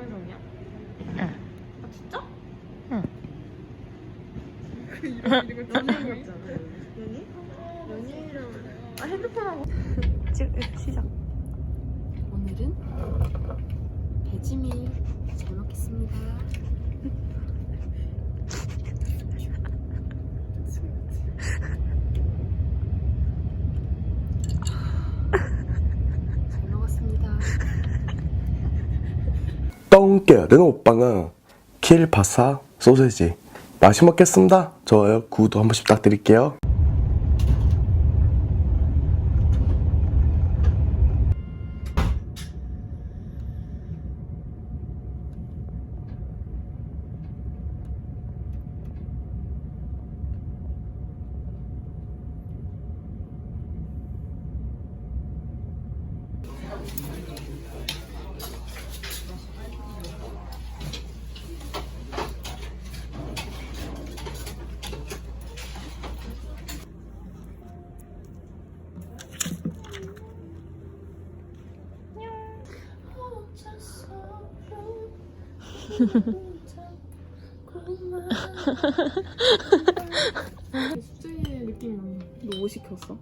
동물종이야? 응. 아 진짜? 응. 그 이런 거 연예인 같잖아. 연예? 연예인이라고 아 핸드폰하고. 지금 시작. 오늘은 배지밀 잘 먹겠습니다. 똥개는 오빵은 킬 파사 소세지 맛이 먹겠습니다. 좋아요, 구독 한 번씩 부탁드릴게요. 수제의 느낌이 너뭐 시켰어?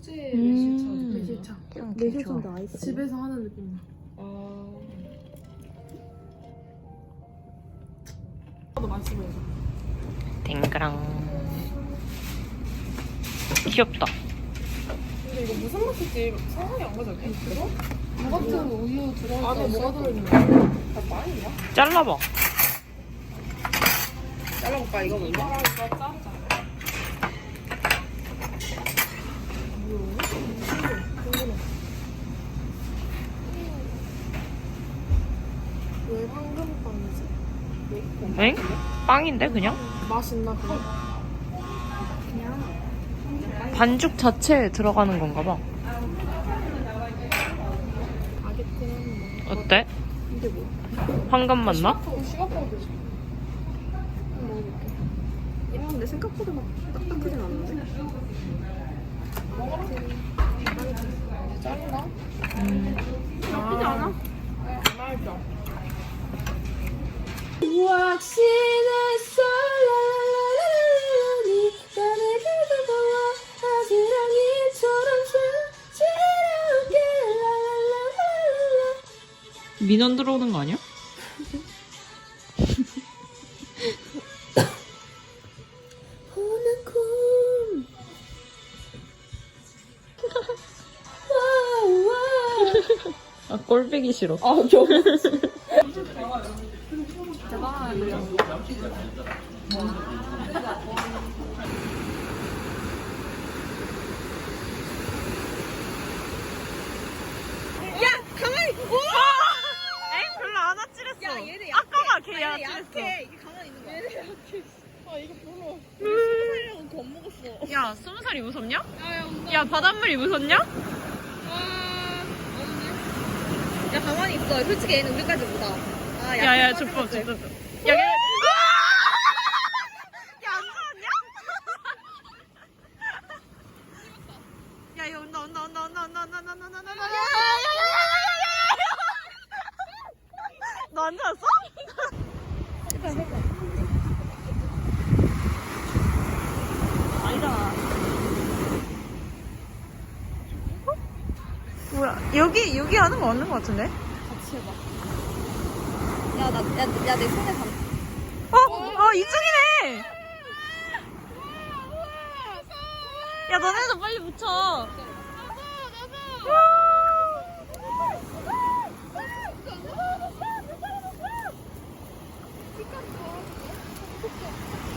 수제 음. 매실차 그냥 매실차 좋아. 나이스 집에서 하는 느낌 나 어. 나도 맛있어 보여 땡그랑. 귀엽다. 근데 이거 무슨 맛일지 상상이 안 가죠? 그거? 같은 우유 들어있어 안에 뭐가 들어있는 거야? 다 빵인가? 잘라봐. 잘라볼까 이거 먼저? 아 이거 자르자 왜 황금빵이지? 엥? 빵인데 그냥? 맛있나 그냥? 반죽 자체에 들어가는 건가 봐. 바게트는 뭐 어때? 이게 뭐야? 황금? 어, 되지 먹어볼게 이런데 생각보다 막 딱딱하진 않는데? 짠가? 음. 나쁘지 않아? 맛있어 확신했어 라라라라라니 나를 다가와 아지랑이처럼 스치럽게 라라라라라 민원 들어오는 거 아니야? 오는 꿈 와와 아 꼴배기 싫어. 엥 별로 안 아찔했어. 야 얘네 약해. 아까가 걔 약해. 이게 가만히 있는 거야 얘네 약해 아 이거 별로 음. 겁먹었어 야 스무 살이 무섭냐? 야 야 온다 야 바닷물이 무섭냐? 아 없네 야 가만히 있어 솔직히 얘는 우리까지 아 야야 족밥 족밥. 야 걔. 야안 좋았냐? 야얘 온다 온다 온다 온다 온다 온다 온다 온다 온다 온다. 너안 좋았어? 아니잖아. 뭐야 여기 여기 하는 거 없는 거 같은데? 같이 해봐 야나야내 손에 담 어? 어 이쪽이네! 야 너네도 빨리 붙여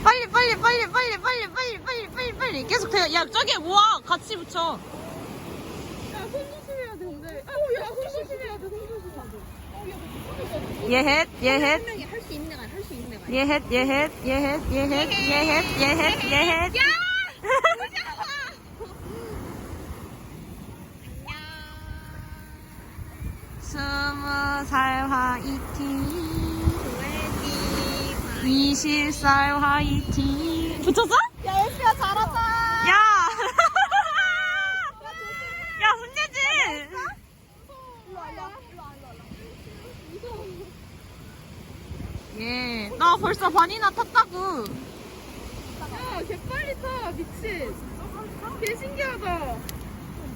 빨리 빨리 빨리 빨리 빨리 빨리 빨리 빨리 빨리 계속 돼. 야 저기 모아 같이 붙여 야손 조심해야 돼 근데 어야손 조심해야 돼손 조심해야 돼 예헷 예헷 명이 할수 있는 애가 할수 있는 애가 예헷 예헷 예헷 예헷 예헷 예헷 예헷 스무 살 화이팅. 이십 살 화이팅. 붙였어? 예, 나 벌써 반이나 탔다고. 야, 개빨리 타, 미친. 개 신기하다. 야,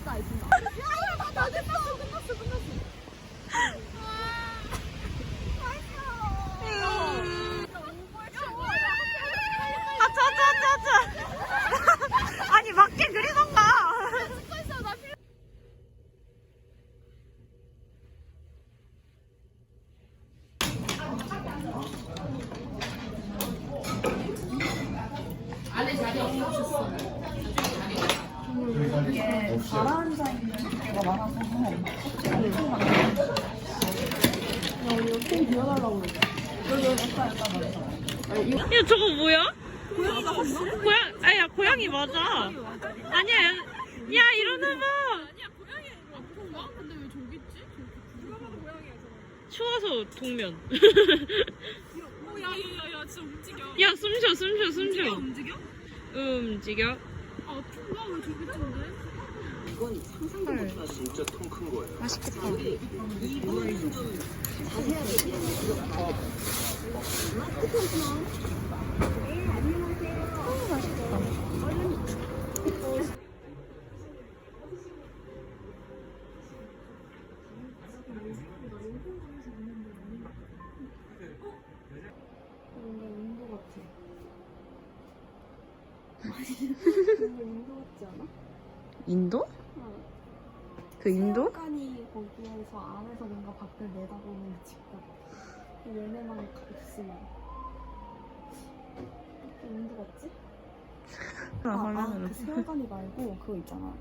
나, 나, 나, 끝났어, 끝났어, 끝났어. 야, 저거 뭐야? 고양, 아야, 고양이 맞아. 아니야, 야, 야 이러나 봐. 추워서 동면. 야야야야 진짜 움직여. 야, 숨 쉬어, 숨 쉬어, 숨 쉬어. 움직여? 움직여. 아 퉁가 왜 저기 퉁데? 진짜 통 큰 거예요. 맛있겠다. 뭔가 인도 같아. 뭔가 인도 같지 않아? 인도? 어. 그 인도? 세간이 거기에서 안에서 뭔가 밖을 내다보는 집 같아. 얘네만 없으면. 인도 같지? 아, 아, 그 세간이 말고 그거 있잖아.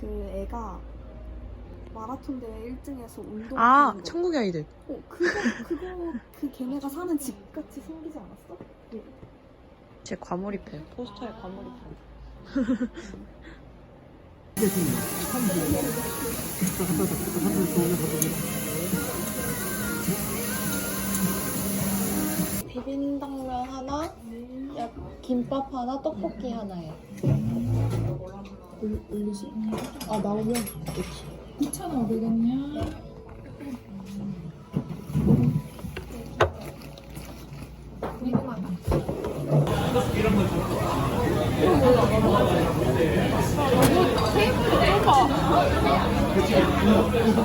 그 애가 마라톤 대회 1등해서 운동 아, 거. 천국의 아이들. 어, 그거 그거 그 걔네가 사는 집 같이 생기지 않았어? 제 과몰입해요. 포스터에 과몰입해요. 비빔당면 하나, 야, 김밥 하나, 떡볶이 하나요. 올리지? 아, 나오면 2,500원이요?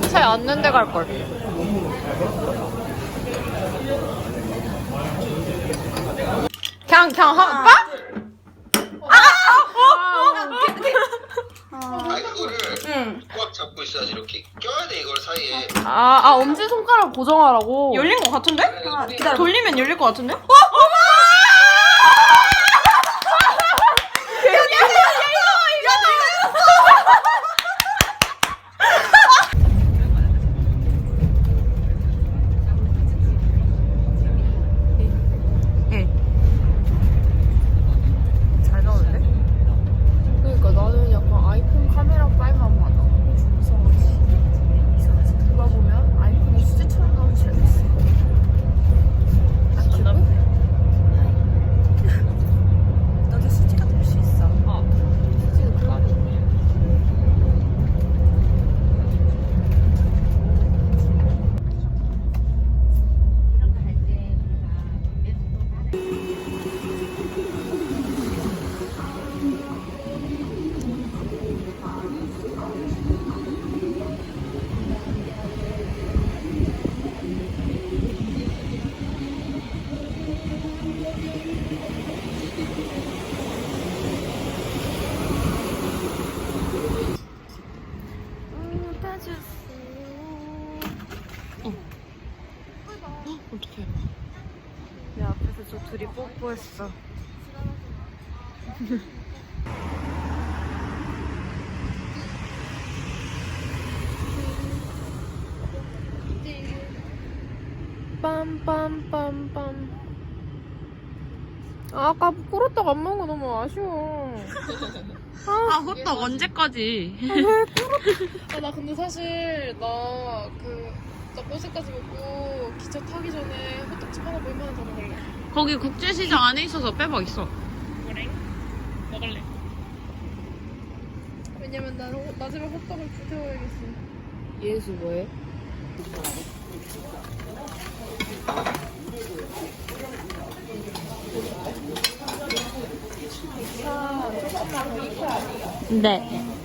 차에 앉는 데 갈걸. 그냥, 그냥 할까? 아니 그거를 꽉 잡고 있어야지 이렇게 껴야 돼 이걸 사이에 아, 아 엄지 손가락 고정하라고. 열린 것 같은데? 돌리면 열릴 것 같은데? 잘 뽀뽀했어. 빰빰빰빰. 아, 아까 꾸르떡 안 먹은 거 너무 아쉬워. 아, 호떡 언제까지? 아, 나 근데 사실 나 그, 나 버스까지 먹고 기차 타기 전에 호떡집 하나 볼만한 더 먹을래. 거기 국제시장 안에 있어서 빼박 있어. 그래? 먹을래. 왜냐면 나는 호- 나중에 호떡을 불태워야겠어. 예수 뭐해? 네.